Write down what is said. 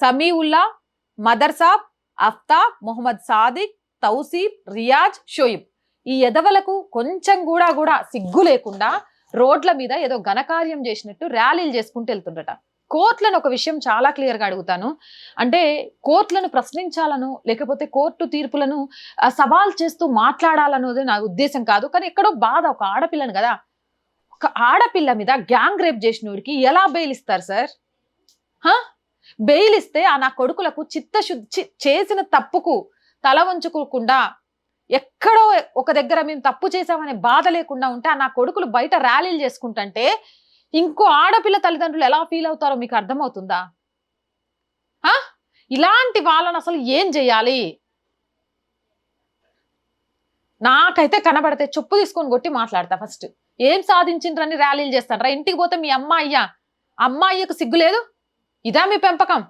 సమీవుల్లా మదర్సాబ్ అఫ్తాబ్ మొహమ్మద్ సాదిక్ తౌసీబ్ రియాజ్ షోయిబ్. ఈ ఎదవలకు కొంచెం కూడా కూడా సిగ్గు లేకుండా రోడ్ల మీద ఏదో ఘనకార్యం చేసినట్టు ర్యాలీలు చేసుకుంటూ వెళ్తుండట కోర్టులను ఒక విషయం చాలా క్లియర్గా అడుగుతాను. అంటే కోర్టులను ప్రశ్నించాలను లేకపోతే కోర్టు తీర్పులను సవాల్ చేస్తూ మాట్లాడాలన్నది నా ఉద్దేశం కాదు. కానీ ఎక్కడో బాధ ఒక ఆడపిల్లను కదా. ఒక ఆడపిల్ల మీద గ్యాంగ్ రేప్ చేసినోడికి ఎలా బెయిల్ ఇస్తారు సార్? హా? బెయిల్ ఇస్తే ఆ నా కొడుకులకు చిత్తశుద్ధి చేసిన తప్పుకు తల వంచుకోకుండా ఎక్కడో ఒక దగ్గర మేము తప్పు చేసామనే బాధ లేకుండా ఉంటే ఆ నా కొడుకులు బయట ర్యాలీలు చేసుకుంటుంటే ఇంకో ఆడపిల్ల తల్లిదండ్రులు ఎలా ఫీల్ అవుతారో మీకు అర్థమవుతుందా? ఇలాంటి వాళ్ళని అసలు ఏం చేయాలి? నాకైతే కనబడితే చెప్పు తీసుకొని కొట్టి మాట్లాడతా ఫస్ట్. ఏం సాధించిండ్రని ర్యాలీలు చేస్తారా ఇంటికి పోతే మీ అమ్మాయ్యా? అమ్మాయికు సిగ్గు లేదు? Ідемо і п'ємо пакам!